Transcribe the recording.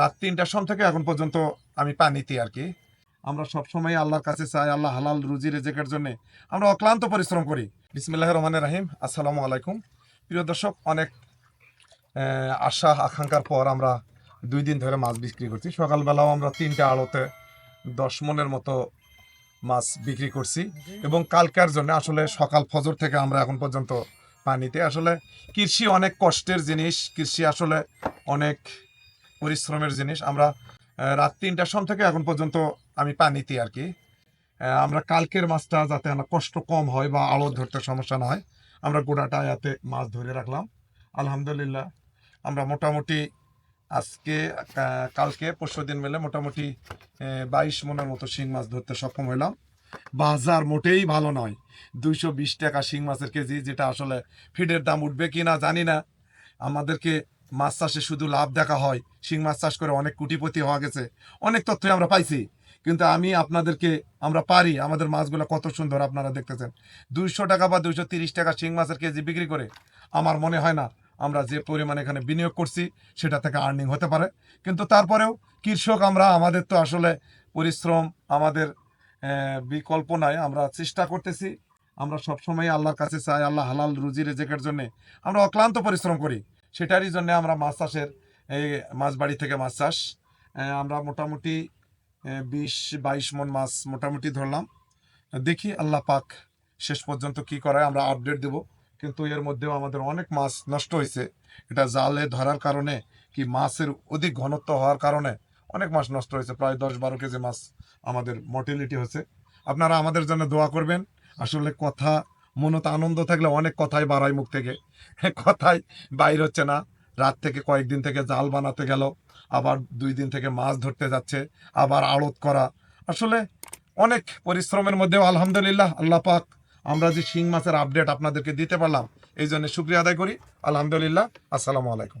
রাত তিনটার সম থেকে এখন পর্যন্ত আমি পানিতে আর কি। আমরা সবসময় আল্লাহর কাছে চাই, আল্লাহ হালাল রুজি রেজেকের জন্য আমরা অক্লান্ত পরিশ্রম করি। বিসমিল্লাহ রহমানের রাহিম, আসসালামু আলাইকুম। প্রিয় দর্শক, অনেক আশা, আকাঙ্ক্ষার পর আমরা দুই দিন ধরে মাছ বিক্রি করছি। সকালবেলাও আমরা তিনটে আড়তে দশ মনের মতো মাছ বিক্রি করছি। এবং কালকার জন্য আসলে সকাল ফজর থেকে আমরা এখন পর্যন্ত পানিতে আসলে কৃষি অনেক কষ্টের জিনিস। কৃষি আসলে অনেক পরিশ্রমের জিনিস। আমরা রাত তিনটার সম থেকে এখন পর্যন্ত আমি পানিতে আর কি। আমরা কালকের মাছটা যাতে আমার কষ্ট কম হয় বা আড়ত ধরতে সমস্যা না হয়, আমরা গোড়াটা এতে মাছ ধরে রাখলাম। আলহামদুলিল্লাহ, আমরা মোটামুটি আজকে কালকে, পরশু দিন মিলে মোটামুটি বাইশ মনের মতো শিং মাছ ধরতে সক্ষম হইলাম। বাজার মোটেই ভালো নয়। দুইশো বিশ টাকা শিং মাছের কেজি, যেটা আসলে ফিডের দাম উঠবে কি না জানি না। আমাদেরকে মাছ চাষে শুধু লাভ দেখা হয়। শিং মাছ চাষ করে অনেক কুটিপতি হওয়া গেছে। অনেক তথ্যই আমরা পাইছি। কিন্তু আমি আপনাদেরকে, আমরা পারি, আমাদের মাছগুলো কত সুন্দর আপনারা দেখতেছেন। দুইশো টাকা বা দুইশো তিরিশ টাকা শিং মাছের কেজি বিক্রি করে আমার মনে হয় না আমরা যে পরিমাণ এখানে বিনিয়োগ করছি, সেটা থেকে আর্নিং হতে পারে। কিন্তু তারপরেও কৃষক আমরা, আমাদের তো আসলে পরিশ্রম, আমাদের বিকল্প নাই। আমরা চেষ্টা করতেছি। আমরা সবসময় আল্লাহর কাছে চাই, আল্লাহ হালাল রুজি রেজেকের জন্য। আমরা অক্লান্ত পরিশ্রম করি। সেটারই জন্য আমরা মাছ চাষের মাছ বাড়ি থেকে মাছ চাষ। আমরা মোটামুটি বিশ, বাইশ মন মাছ মোটামুটি ধরলাম। দেখি আল্লাহ পাক শেষ পর্যন্ত কি করে আমরা আপডেট দেব। কিন্তু এর মধ্যেও আমাদের অনেক মাছ নষ্ট হয়েছে। এটা জালে ধরার কারণে কি মাছের অধিক ঘনত্ব হওয়ার কারণে অনেক মাছ নষ্ট হয়েছে। প্রায় দশ বারো কেজি মাছ আমাদের মর্টিলিটি হয়েছে। আপনারা আমাদের জন্য দোয়া করবেন। আসলে কথা মনত আনন্দ থাকলে অনেক কথাই বাড়ায় মুখ থেকে। কথাই বাইর হচ্ছে না। রাত থেকে কয়েকদিন থেকে জাল বানাতে গেল, আবার দুই দিন থেকে মাছ ধরতে যাচ্ছে, আবার আড়ত করা। আসলে অনেক পরিশ্রমের মধ্যেও আলহামদুলিল্লাহ আল্লাহ পাক, আমরা যে শিং মাছের আপডেট আপনাদেরকে দিতে পারলাম, এই জন্য শুক্রিয়া আদায় করি। আলহামদুলিল্লাহ, আসসালামু আলাইকুম।